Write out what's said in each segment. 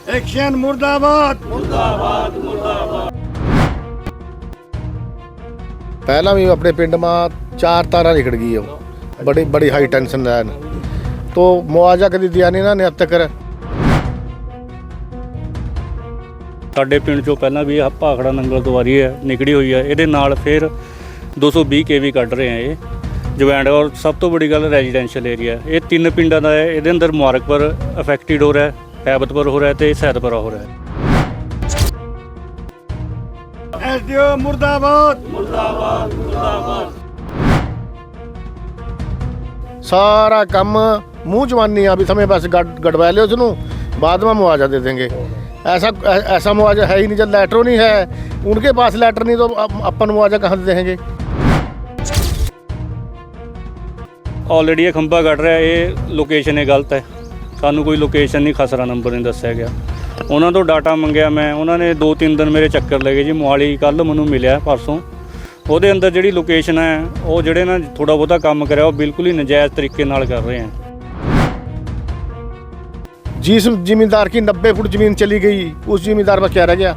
Action ਮੁਰਦਾਬਾਦ ਪਹਿਲਾਂ ਵੀ ਆਪਣੇ ਪਿੰਡ ਮਾ ਚਾਰ ਤਾਰਾਂ ਨਿਕੜ ਗਈ ਉਹ ਬੜੀ ਬੜੀ ਹਾਈ ਟੈਂਸ਼ਨ ਲੈਨ ਤੋ ਮੁਆਵਜ਼ਾ ਕਦੀ ਦਿਆ ਨਹੀਂ ਨਾ ਨੇ अब तक ਸਾਡੇ ਪਿੰਡ ਚੋਂ ਪਹਿਲਾਂ ਵੀ ਆਹ ਭਾਖੜਾ ਨੰਗਲ ਦੁਆਰੀ ਹੈ ਨਿਕੜੀ ਹੋਈ ਹੈ ਇਹਦੇ ਨਾਲ ਫਿਰ 220 ਕੇਵੀ ਕੱਢ ਰਹੇ ਆ ਇਹ ਜਵੈਂਡ ਔਰ ਸਭ ਤੋਂ ਵੱਡੀ ਗੱਲ ਰੈਜ਼ੀਡੈਂਸ਼ੀਅਲ ਏਰੀਆ ਇਹ ਤਿੰਨ ਪਿੰਡਾਂ ਦਾ ਹੈ ਇਹਦੇ ਅੰਦਰ ਮੁਬਾਰਕਪੁਰ ਅਫੈਕਟਡ ਹੋ ਰਿਹਾ ਹੈ ਹੈਬਤਪੁਰ ਹੋ ਰਿਹਾ ਹੈ ਤੇ ਸੈਦਪੁਰਾ ਹੋ ਰਿਹਾ ਹੈ ਐਸਡੀਓ ਮੁਰਦਾਬਾਦ ਸਾਰਾ ਕੰਮ ਮੂੰਹ ਜਵਾਨੀ ਆ ਵੀ ਸਮੇਂ ਬਸ ਗੜ- ਗੜਵਾ ਲਿਓ ਉਸ ਨੂੰ बाद में मुआवजा दे देंगे ऐसा ऐ- ऐसा मुआवजा है ही नहीं जब लेटर नहीं है उनके पास लेटर नहीं तो अप- अपन मुआवजा कहाँ से देंगे ਆਲਰੇਡੀ ਇਹ ਖੰਭਾ ਕੱਢ ਰਿਹਾ ਇਹ ਲੋਕੇਸ਼ਨ ਇਹ ਗਲਤ ਹੈ ਸਾਨੂੰ ਕੋਈ ਲੋਕੇਸ਼ਨ ਨਹੀਂ, ਖਸਰਾ ਨੰਬਰ ਨਹੀਂ ਦੱਸਿਆ ਗਿਆ। ਉਹਨਾਂ ਤੋਂ ਡਾਟਾ ਮੰਗਿਆ ਮੈਂ। ਉਹਨਾਂ ਨੇ 2-3 ਦਿਨ ਮੇਰੇ ਚੱਕਰ ਲਏ ਜੀ। ਮੋਹਾਲੀ ਕੱਲ ਮੈਨੂੰ ਮਿਲਿਆ ਪਰਸੋਂ। ਉਹਦੇ ਅੰਦਰ ਜਿਹੜੀ ਲੋਕੇਸ਼ਨ ਹੈ, ਉਹ ਜਿਹੜੇ ਨਾ ਥੋੜਾ ਬਹੁਤਾ ਕੰਮ ਕਰਿਆ, ਉਹ ਬਿਲਕੁਲ ਹੀ ਨਜਾਇਜ਼ ਤਰੀਕੇ ਨਾਲ ਕਰ ਰਹੇ ਆ। ਜਿਸ ਜ਼ਿਮੀਂਦਾਰ ਕੀ 90 ਫੁੱਟ ਜ਼ਮੀਨ ਚਲੀ ਗਈ, ਉਸ ਜ਼ਿਮੀਂਦਾਰ ਬਸ ਕਿਆ ਰਹਿ ਗਿਆ।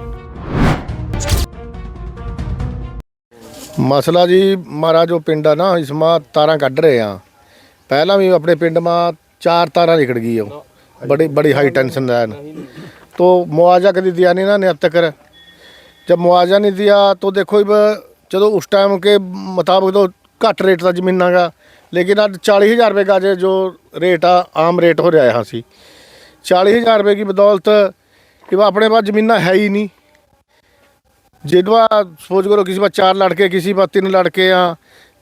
ਮਸਲਾ ਜੀ, ਮਹਾਰਾਜ, ਉਹ ਪਿੰਡ ਆ ਨਾ, ਇਸ ਮਾ ਤਾਰਾਂ ਕੱਢ ਰਹੇ ਆ। ਪਹਿਲਾਂ ਵੀ ਆਪਣੇ ਪਿੰਡ ਮਾ ਚਾਰ ਤਾਰਾਂ ਨਿਕੜ ਗਈ ਉਹ ਬੜੀ ਬੜੀ ਹਾਈ टेंशन लाइन तो मुआवजा कभी दिया नहीं ना ने अब तक जब मुआवजा नहीं दिया तो देखो अब चलो उस टाइम के मुताबिक तो घट रेट ਦਾ ਜ਼ਮੀਨਾਂ ਦਾ ਲੇਕਿਨ ਅੱਜ 40000 ਰੁਪਏ ਦਾ ਜੇ ਜੋ ਰੇਟ ਆ ਆਮ ਰੇਟ ਹੋ ਰਿਹਾ ਹਾਂ ਸੀ 40000 रुपए की बदौलत कि वह अपने पास ज़मीना है ही नहीं जिनवा सोच करो किसी पास चार लड़के किसी पास तीन लड़के हैं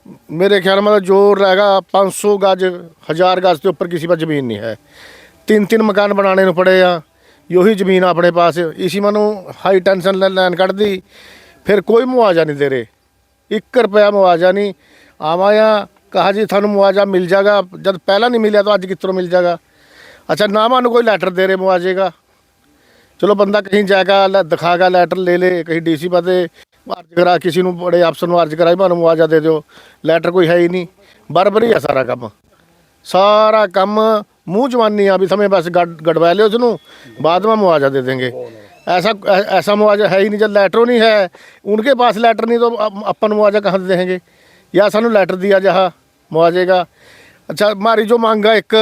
मेरे ख्याल में जो रहेगा 500 गज हज़ार गज के ऊपर किसी पर ज़मीन नहीं है तीन तीन मकान बनाने पड़े आ यही ज़मीन अपने पास इसी मनु हाई टेंशन लाइन कट दी फिर कोई मुआवजा नहीं दे रहे एक रुपया मुआवजा नहीं आवाया कहा जी थानू मुआवजा मिल जाएगा जब पहला नहीं मिला तो अज कितों मिल जाएगा अच्छा ना मानू कोई लैटर दे रहे मुआवजे का चलो बंदा कहीं जाएगा दिखाएगा लेटर ले ले कहीं डीसी पर अर्ज करा किसी ਨੂੰ बड़े अफसर ਨੂੰ अर्ज ਕਰਾਈ ਮੈਨੂੰ ਮੁਆਵਜ਼ਾ ਦੇ ਦਿਓ ਲੈਟਰ ਕੋਈ ਹੈ ਹੀ ਨਹੀਂ ਬਰਬਰੀ ਆ ਸਾਰਾ ਕੰਮ ਸਾਰਾ ਕੰਮ ਮੂੰਹ ਜਵਾਨੀ ਆ ਵੀ ਸਮੇਂ ਬਸ ਗੜ- ਗੜਵਾ ਲਿਓ ਉਸ ਨੂੰ बाद में मुआवजा दे देंगे ऐसा ऐ- ऐसा मुआवजा है ही नहीं जब लेटर नहीं है उनके पास लेटर नहीं तो अप- अपन मुआवजा कहाँ से देंगे या सानू लेटर दिया जहा मुआवजे का अच्छा हमारी जो मांग है एक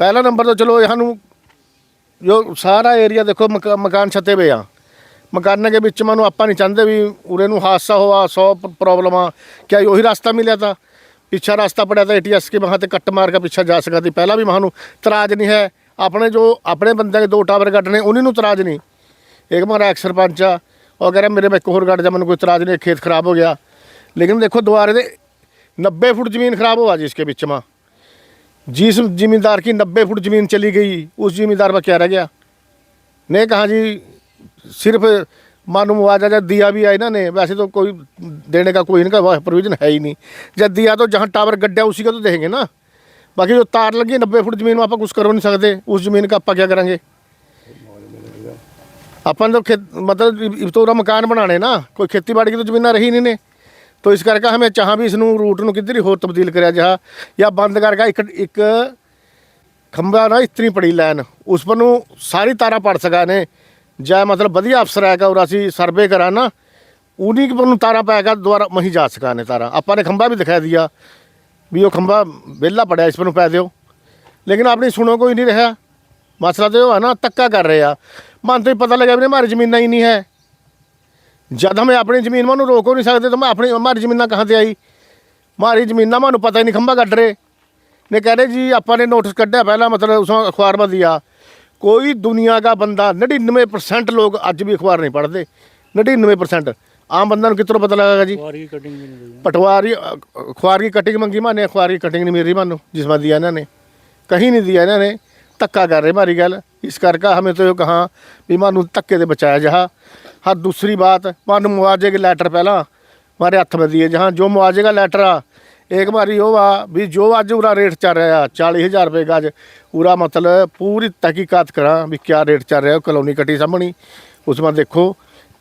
ਪਹਿਲਾ ਨੰਬਰ ਤਾਂ ਚਲੋ ਸਾਨੂੰ ਜੋ ਸਾਰਾ ਏਰੀਆ ਦੇਖੋ ਮਕਾ- ਮਕਾਨ ਛੱਤੇ ਪਏ ਆ ਮਕਾਨਾਂ ਦੇ ਵਿੱਚ ਮੈਨੂੰ ਆਪਾਂ ਨਹੀਂ ਚਾਹੁੰਦੇ ਵੀ ਉਰੇ ਨੂੰ ਹਾਦਸਾ ਹੋਆ 100 ਪ੍ਰੋਬਲਮਾਂ ਕਿਆ ਉਹੀ ਰਸਤਾ ਮਿਲਿਆ ਤਾਂ ਪਿੱਛਾ ਰਸਤਾ ਪੜਿਆ ਤਾਂ ਏਟੀਐਸ ਕੇ ਵਹਾਂ ਤੇ ਕੱਟ ਮਾਰ ਕੇ ਪਿੱਛਾ ਜਾ ਸਕਦੀ ਪਹਿਲਾਂ ਵੀ ਸਾਨੂੰ ਤਰਾਜ ਨਹੀਂ ਹੈ ਆਪਣੇ ਜੋ ਆਪਣੇ ਬੰਦੇ ਦੇ ਦੋ ਟਾਵਰ ਕੱਢਣੇ ਉਹਨਾਂ ਨੂੰ ਤਰਾਜ ਨਹੀਂ ਇੱਕ ਮਾਰਾ ਐਕਸ ਸਰਪੰਚ ਆ ਉਹ ਕਹ ਰਿਹਾ ਮੇਰੇ ਵਿੱਚ ਇੱਕ ਹੋਰ ਕੱਢ ਜਾ ਮੈਨੂੰ ਕੋਈ ਤਰਾਜ ਨਹੀਂ ਖੇਤ ਖਰਾਬ ਹੋ ਗਿਆ ਲੇਕਿਨ ਦੇਖੋ ਦੁਆਰੇ ਦੇ 90 ਫੁੱਟ ਜ਼ਮੀਨ ਖਰਾਬ हुआ जी इसके बीच में जिस जिम्मेदार की नब्बे फुट ज़मीन चली गई उस जिम्मेदार पर क्या रह गया ने कहा जी सिर्फ मानो मुआवजा जब दिया भी है इन्होंने वैसे तो कोई देने का कोई इनका प्रोविजन है ही नहीं जब दिया तो जहाँ टावर गड्ढा उसी का तो देंगे ना बाकी जो तार लगी नब्बे फुट ज़मीन में आप कुछ करो नहीं सकते उस ज़मीन का आप क्या करेंगे अपन तो खेत मतलब इब तो उरा मकान बनाने ना कोई खेती बाड़ी की तो ज़मीना रही नहीं ने तो ਇਸ ਕਰਕੇ ਹਮੇ ਚਾਹਾਂ ਵੀ ਇਸ ਨੂੰ ਰੂਟ ਨੂੰ ਕਿੱਧਰ ਹੀ ਹੋਰ ਤਬਦੀਲ ਕਰਿਆ ਜਾ ਜਾਂ ਬੰਦ ਕਰਕੇ ਇੱਕ ਇੱਕ ਖੰਭਾ ਨਾ ਇਤਨੀ ਪੜੀ ਲਾਈਨ ਉਸ ਪਰ ਨੂੰ ਸਾਰੀ ਤਾਰਾਂ ਪੜ ਸਕਾ ਨੇ ਜੈ ਮਤਲਬ ਵਧੀਆ ਅਫਸਰ ਹੈਗਾ ਔਰ ਅਸੀਂ ਸਰਵੇ ਕਰਾ ਨਾ ਉਨੀ ਕਿ ਨੂੰ ਤਾਰਾ ਪਾਏਗਾ ਦੁਬਾਰਾ ਮਹੀ ਜਾ ਸਕਾ ਨੇ ਤਾਰਾ। ਆਪਾਂ ਨੇ ਖੰਭਾ ਵੀ ਦਿਖਾਇਆ ਦਿਆ, ਵੀ ਉਹ ਖੰਭਾ ਵਿਹਲਾ ਪੜਿਆ, ਇਸ ਪਰ ਪੈ ਦਿਓ। ਲੇਕਿਨ ਆਪਣੀ ਸੁਣੋ, ਕੋਈ ਨਹੀਂ ਰਿਹਾ। ਮਸਲਾ ਤੇ ਉਹ ਹੈ ਨਾ ਤੱਕਾ ਕਰ ਰਿਹਾ ਮਨ ਤੋਂ ਹੀ ਪਤਾ ਲੱਗਿਆ ਵੀ ਮਾਰੀ ਜ਼ਮੀਨਾਂ ਹੀ ਨਹੀਂ ਹੈ। ਜਦ ਹਮੇ ਆਪਣੀ ਜ਼ਮੀਨ ਨੂੰ ਰੋਕੋ ਨਹੀਂ ਸਕਦੇ, ਤਾਂ ਮੈਂ ਆਪਣੀ ਮਾਰੀ ਜ਼ਮੀਨਾਂ ਕਹਾਂ ਤੇ ਆਈ? ਮਾਰੀ ਜ਼ਮੀਨਾਂ ਮਾਨੂੰ ਪਤਾ ਹੀ ਨਹੀਂ ਖੰਭਾ ਕੱਢ ਰਹੇ। ਨੇ ਕਹਿੰਦੇ ਜੀ, ਆਪਾਂ ਨੇ ਨੋਟਿਸ ਕੱਢਿਆ ਪਹਿਲਾਂ, ਮਤਲਬ ਉਸ ਅਖਬਾਰ ਮਾ ਦਿਆ कोई दुनिया का बंदा 99 परसेंट लोग ਅੱਜ ਵੀ ਅਖਬਾਰ ਨਹੀਂ ਪੜ੍ਹਦੇ 99 परसेंट ਆਮ ਬੰਦਾ ਨੂੰ ਕਿਤੋਂ ਪਤਾ ਲੱਗੇਗਾ ਜੀ ਵਾਰੀ ਕਟਿੰਗ ਵੀ ਨਹੀਂ ਹੋਈ पटवारी अखबार की कटिंग मंगी माने अखबार की कटिंग नहीं मिल रही मानो जिसमें दिया इन्होंने कहीं नहीं दिया इन्होंने ਧੱਕਾ ਕਰ ਰਹੇ ਮਾਰੀ ਗੱਲ ਇਸ ਕਰਕੇ ਹਮੇ तो कहा भी मानू धक्के से बचाया जहा हाँ दूसरी बात मानू मुआवजे के लेटर पहला हमारे हथ में दिए जहाँ जो मुआवजे का लेटर आ एक बार ये हुआ भी जो आज उरा रेट चल रहा है चालीस हज़ार रुपये गज उरा मतलब पूरी तहकीकात करा भी क्या रेट चल रहा है कॉलोनी कटी सामनी उसमें देखो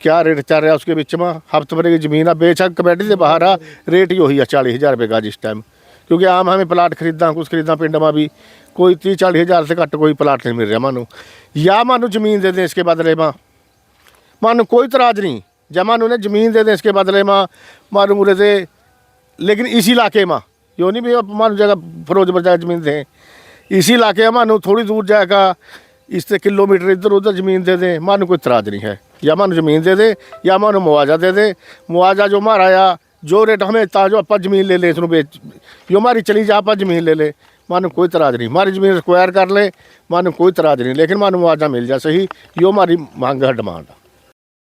क्या रेट चल रहा है उसके बीच में हफ्ते भरे की ज़मीन है बेशक कमेटी से बाहर आ रेट ही वही है चालीस हज़ार रुपये गज इस टाइम क्योंकि आम हमें प्लाट खरीदा कुछ खरीदा पिंड में भी कोई तीस चालीस हज़ार से घट कोई प्लाट नहीं मिल रहा मानू या मानू ज़मीन दे दें इसके बदले में मानू कोई तराज नहीं या मानू ने ज़मीन दे दें इसके बदले में मानू मुरे से लेकिन इसी इलाके में यो नहीं भी मान जगह फिरोजपुर जगह ज़मीन दें इसी इलाके में मानू थोड़ी दूर जाएगा इससे किलोमीटर इधर उधर ज़मीन दे दें मानू कोई तराज नहीं है या मानू ज़मीन दे दें या मानू मुआवजा दे दें मुआवजा जो माराया जो रेट हमें ताजो आप जमीन ले ले इसनों बेच जो हमारी चली जा आप जमीन ले ले मानो कोई तराज नहीं हमारी जमीन स्क्वायर कर ले मानो कोई तराज नहीं लेकिन मानो मुआवजा मिल जा सही यो हमारी मांग है डिमांड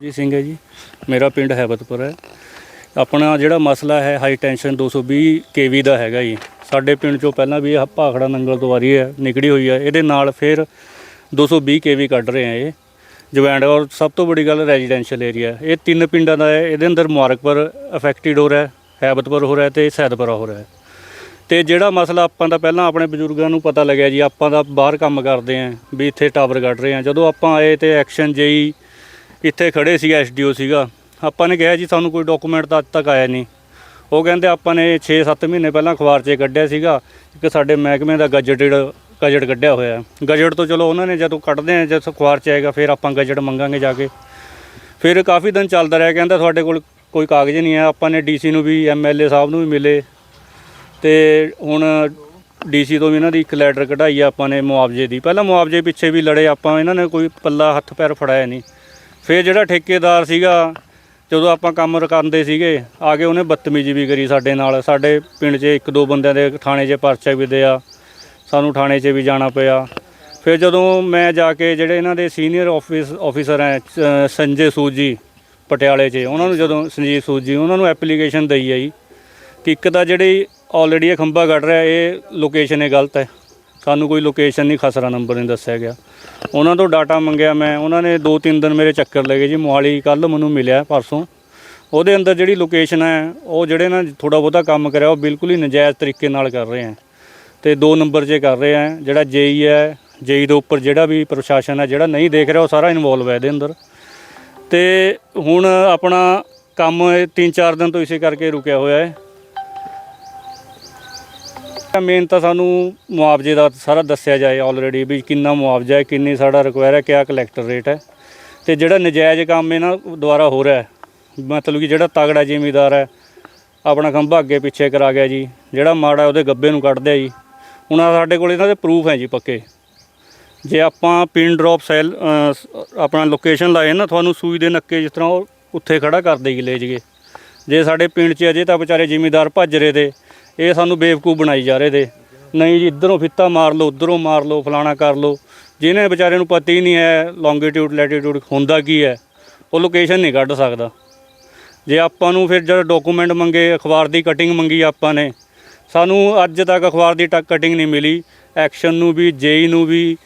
जी सिंह है जी मेरा पिंड हैबतपुर है ਆਪਣਾ ਜਿਹੜਾ ਮਸਲਾ ਹੈ ਹਾਈ ਟੈਂਸ਼ਨ 220 ਕੇਵੀ ਦਾ ਹੈਗਾ ਜੀ। ਸਾਡੇ ਪਿੰਡ ਚੋਂ ਪਹਿਲਾਂ ਵੀ ਇਹ ਭਾਖੜਾ ਨੰਗਲ ਤੋਂ ਆ ਰਹੀ ਹੈ ਨਿਕੜੀ ਹੋਈ ਹੈ। ਇਹਦੇ ਨਾਲ ਫਿਰ 220 ਕੇਵੀ ਕੱਢ ਰਹੇ ਆ ਇਹ। ਜਵੈਂਡ ਔਰ ਸਭ ਤੋਂ ਵੱਡੀ ਗੱਲ ਰੈਜ਼ੀਡੈਂਸ਼ੀਅਲ ਏਰੀਆ ਇਹ ਤਿੰਨ ਪਿੰਡਾਂ ਦਾ ਹੈ। ਇਹਦੇ ਅੰਦਰ ਮੁਬਾਰਕਪੁਰ ਅਫੈਕਟਡ ਹੋ ਰਿਹਾ ਹੈ, ਹੈਬਤਪੁਰ ਹੋ ਰਿਹਾ ਤੇ ਸੈਦਪੁਰਾ ਹੋ ਰਿਹਾ ਹੈ। ਤੇ ਜਿਹੜਾ ਮਸਲਾ ਆਪਾਂ ਦਾ ਪਹਿਲਾਂ ਆਪਣੇ ਬਜ਼ੁਰਗਾਂ ਨੂੰ ਪਤਾ ਲੱਗਿਆ ਜੀ, ਆਪਾਂ ਦਾ ਬਾਹਰ ਕੰਮ ਕਰਦੇ ਆਂ ਵੀ ਇੱਥੇ ਟਾਵਰ ਕੱਢ ਰਹੇ ਆਂ ਜਦੋਂ ਆਪਾਂ ਆਏ ਤੇ ਐਕਸ਼ਨ ਜੇਈ ਇੱਥੇ ਖੜੇ ਸੀ ਐਸਡੀਓ ਸੀਗਾ। ਆਪਾਂ ਨੇ ਕਿਹਾ ਜੀ ਸਾਨੂੰ ਕੋਈ ਡਾਕੂਮੈਂਟ ਤਾਂ ਅੱਜ ਤੱਕ ਆਇਆ ਨਹੀਂ। ਉਹ ਕਹਿੰਦੇ ਆਪਾਂ ਨੇ 6-7 ਮਹੀਨੇ ਪਹਿਲਾਂ ਅਖਬਾਰ 'ਚ ਕੱਢਿਆ ਸੀਗਾ ਕਿ ਸਾਡੇ ਮਹਿਕਮੇ ਦਾ ਗਜਟਡ ਗਜਟ ਕੱਢਿਆ ਹੋਇਆ ਗਜਟ ਤੋਂ ਚਲੋ ਉਹਨਾਂ ਨੇ ਜਦੋਂ ਕੱਢਦੇ ਆ, ਜਦ ਅਖਬਾਰ 'ਚ ਆਏਗਾ ਫਿਰ ਆਪਾਂ ਗਜਟ ਮੰਗਾਂਗੇ ਜਾ ਕੇ। ਫਿਰ ਕਾਫੀ ਦਿਨ ਚੱਲਦਾ ਰਿਹਾ, ਕਹਿੰਦਾ ਤੁਹਾਡੇ ਕੋਲ ਕੋਈ ਕਾਗਜ਼ ਨਹੀਂ ਹੈ, ਆਪਾਂ ਨੇ ਡੀਸੀ ਨੂੰ ਵੀ ਐਮਐਲਏ ਸਾਹਿਬ ਨੂੰ ਵੀ ਮਿਲੇ। ਤੇ ਹੁਣ ਡੀਸੀ ਤੋਂ ਵੀ ਇਹਨਾਂ ਦੀ ਇੱਕ ਲੈਟਰ ਕਢਾਈ ਆ ਆਪਾਂ ਨੇ ਮੁਆਵਜ਼ੇ ਦੀ। ਪਹਿਲਾਂ ਮੁਆਵਜ਼ੇ ਪਿੱਛੇ ਵੀ ਲੜੇ ਆਪਾਂ, ਇਹਨਾਂ ਨੇ ਕੋਈ ਪੱਲਾ ਹੱਥ ਪੈਰ ਫੜਾਇਆ ਨਹੀਂ। ਫਿਰ ਜਿਹੜਾ ਠੇਕੇਦਾਰ ਸੀਗਾ ਜਦੋਂ ਆਪਾਂ ਕੰਮ ਕਰਦੇ ਸੀਗੇ ਆ ਕੇ ਉਹਨੇ ਬਦਤਮੀਜ਼ੀ ਵੀ ਕਰੀ ਸਾਡੇ ਨਾਲ। ਸਾਡੇ ਪਿੰਡ 'ਚ ਇੱਕ ਦੋ ਬੰਦਿਆਂ ਦੇ ਥਾਣੇ 'ਚ ਪਰਚਾ ਵੀ ਦਿਆ। ਸਾਨੂੰ ਥਾਣੇ 'ਚ ਵੀ ਜਾਣਾ ਪਿਆ। ਫਿਰ ਜਦੋਂ ਮੈਂ ਜਾ ਕੇ ਜਿਹੜੇ ਇਹਨਾਂ ਦੇ ਸੀਨੀਅਰ ਆਫਿਸ ਆਫੀਸਰ ਹੈ ਅ, ਸੰਜੇ ਸੂਦ ਜੀ ਪਟਿਆਲੇ 'ਚ ਉਹਨਾਂ ਨੂੰ ਜਦੋਂ ਸੰਜੀਤ ਸੂਦ ਜੀ ਉਹਨਾਂ ਨੂੰ ਐਪਲੀਕੇਸ਼ਨ ਦਈ ਆਈ ਕਿ ਇੱਕ ਤਾਂ ਜਿਹੜੀ ਆਲਰੇਡੀ ਇਹ ਖੰਭਾ ਕੱਢ ਰਿਹਾ ਇਹ ਲੋਕੇਸ਼ਨ ਇਹ ਗਲਤ ਹੈ ਸਾਨੂੰ ਕੋਈ ਲੋਕੇਸ਼ਨ ਨਹੀਂ, ਖਸਰਾ ਨੰਬਰ ਨਹੀਂ ਦੱਸਿਆ ਗਿਆ। ਉਹਨਾਂ ਤੋਂ ਡਾਟਾ ਮੰਗਿਆ ਮੈਂ। ਉਹਨਾਂ ਨੇ ਦੋ ਤਿੰਨ ਦਿਨ ਮੇਰੇ ਚੱਕਰ ਲੈ ਗਏ ਜੀ। ਮੋਹਾਲੀ ਕੱਲ ਮੈਨੂੰ ਮਿਲਿਆ ਪਰਸੋਂ। ਉਹਦੇ ਅੰਦਰ ਜਿਹੜੀ ਲੋਕੇਸ਼ਨ ਹੈ, ਉਹ ਜਿਹੜੇ ਨਾ ਥੋੜਾ ਬਹੁਤਾ ਕੰਮ ਕਰਿਆ, ਉਹ ਬਿਲਕੁਲ ਹੀ ਨਜਾਇਜ਼ ਤਰੀਕੇ ਨਾਲ ਕਰ ਰਹੇ ਆ ਤੇ ਦੋ ਨੰਬਰ 'ਚ ਕਰ ਰਹੇ ਆ ਜਿਹੜਾ ਜੇਈ ਹੈ, ਜੇਈ ਦੇ ਉੱਪਰ ਜਿਹੜਾ ਵੀ ਪ੍ਰਸ਼ਾਸਨ ਹੈ, ਜਿਹੜਾ ਨਹੀਂ ਦੇਖ ਰਿਹਾ, ਉਹ ਸਾਰਾ ਇਨਵੋਲਵ ਹੈ ਇਹਦੇ ਅੰਦਰ। ਤੇ ਹੁਣ ਆਪਣਾ ਕੰਮ ਇਹ ਤਿੰਨ ਚਾਰ ਦਿਨ ਤੋਂ ਇਸੇ ਕਰਕੇ ਰੁਕਿਆ ਹੋਇਆ ਹੈ। ਮੇਨ ਤਾਂ ਸਾਨੂੰ ਮੁਆਵਜ਼ੇ ਦਾ ਸਾਰਾ ਦੱਸਿਆ ਜਾਏ ਆਲਰੇਡੀ ਵੀ ਕਿੰਨਾ ਮੁਆਵਜ਼ਾ ਹੈ, ਕਿੰਨੀ ਸਾਡਾ ਰਿਕੁਆਇਰ ਹੈ, ਕਿਆ ਕਲੈਕਟਰ ਰੇਟ ਹੈ। ਤੇ ਜਿਹੜਾ ਨਜਾਇਜ਼ ਕੰਮ ਇਹਨਾਂ ਦੁਆਰਾ ਹੋ ਰਿਹਾ ਮਤਲਬ ਕਿ ਜਿਹੜਾ ਤਗੜਾ ਜ਼ਿਮੀਦਾਰ ਹੈ, ਆਪਣਾ ਖੰਭਾ ਅੱਗੇ ਪਿੱਛੇ ਕਰਾ ਗਿਆ ਜੀ, ਜਿਹੜਾ ਮਾੜਾ ਉਹਦੇ ਗੱਬੇ ਨੂੰ ਕੱਢਦੇ ਜੀ। ਉਹਨਾਂ ਆਹ ਸਾਡੇ ਕੋਲ ਇਹਨਾਂ ਦੇ ਪ੍ਰੂਫ ਹੈ ਜੀ ਪੱਕੇ। ਜੇ ਆਪਾਂ ਪਿੰਡ ਡ੍ਰੌਪ ਸੈਲ ਆਪਣਾ ਲੋਕੇਸ਼ਨ ਲਾਏ ਨਾ, ਤੁਹਾਨੂੰ ਸੂਈ ਦੇ ਨੱਕੇ ਜਿਸ ਤਰ੍ਹਾਂ ਉਹ ਉੱਥੇ ਖੜਾ ਕਰ ਦੇਗੀ ਲੈ ਜਗੇ ਜੇ ਸਾਡੇ ਪਿੰਡ 'ਚ ਅਜੇ ਤਾਂ ਵਿਚਾਰੇ ਜ਼ਿਮੀਦਾਰ ਭੱਜ ਰਹੇ ਤੇ ਇਹ ਸਾਨੂੰ ਬੇਵਕੂਫ ਬਣਾਈ ਜਾ ਰਹੇ ਦੇ। ਨਹੀਂ ਜੀ, ਇੱਧਰੋਂ ਫਿੱਤਾ ਮਾਰ ਲਓ, ਉੱਧਰੋਂ ਮਾਰ ਲਓ, ਫਲਾਣਾ ਕਰ ਲਓ। ਜਿਹਨੇ ਵਿਚਾਰੇ ਨੂੰ ਪਤਾ ਹੀ ਨਹੀਂ ਹੈ ਲੌਂਗੀਟਿਊਡ ਲੈਟੀਟਿਊਡ ਹੁੰਦਾ ਕੀ ਹੈ, ਉਹ ਲੋਕੇਸ਼ਨ ਨਹੀਂ ਕੱਢ ਸਕਦਾ। ਜੇ ਆਪਾਂ ਨੂੰ ਫਿਰ ਜਦ ਡਾਕੂਮੈਂਟ ਮੰਗੇ, ਅਖਬਾਰ ਦੀ ਕਟਿੰਗ ਮੰਗੀ ਆਪਾਂ ਨੇ, ਸਾਨੂੰ ਅੱਜ ਤੱਕ ਅਖਬਾਰ ਦੀ ਕਟਿੰਗ ਨਹੀਂ ਮਿਲੀ। ਐਕਸ਼ਨ ਨੂੰ ਵੀ ਜੇਈ ਨੂੰ ਵੀ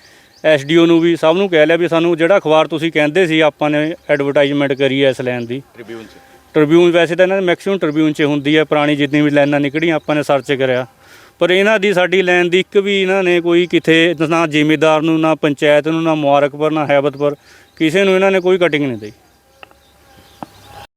ਐਸਡੀਓ ਨੂੰ ਵੀ, ਸਭ ਨੂੰ ਕਹਿ ਲਿਆ ਵੀ ਸਾਨੂੰ ਜਿਹੜਾ ਅਖਬਾਰ ਤੁਸੀਂ ਕਹਿੰਦੇ ਸੀ, ਆਪਾਂ ਨੇ ਐਡਵਰਟਾਈਜ਼ਮੈਂਟ ਕਰੀ ਹੈ ਇਸ ਲਾਈਨ ਦੀ। ਟ੍ਰਿਬਿਊਨ 'ਚ। ਟ੍ਰਿਬਿਊਨ ਵੈਸੇ ਤਾਂ ਇਹਨਾਂ ਦੇ ਮੈਕਸਿਮਮ ਟ੍ਰਿਬਿਊਨ 'ਚ ਹੁੰਦੀ ਹੈ, ਪੁਰਾਣੀ ਜਿੰਨੀ ਵੀ ਲਾਈਨਾਂ ਨਿਕਲੀਆਂ, ਆਪਾਂ ਨੇ ਸਰਚ ਕਰਿਆ। ਪਰ ਇਹਨਾਂ ਦੀ ਸਾਡੀ ਲਾਈਨ ਦੀ ਇੱਕ ਵੀ ਇਹਨਾਂ ਨੇ ਕੋਈ ਕਿਥੇ ਨਾ ਜ਼ਿਮੀਦਾਰ ਨੂੰ, ਨਾ ਪੰਚਾਇਤ ਨੂੰ, ਨਾ ਮੁਬਾਰਕਪੁਰ, ਨਾ ਹੈਬਤਪੁਰ, ਕਿਸੇ ਨੂੰ ਇਹਨਾਂ ਨੇ ਕੋਈ ਕਟਿੰਗ ਨਹੀਂ ਦਿੱਤੀ।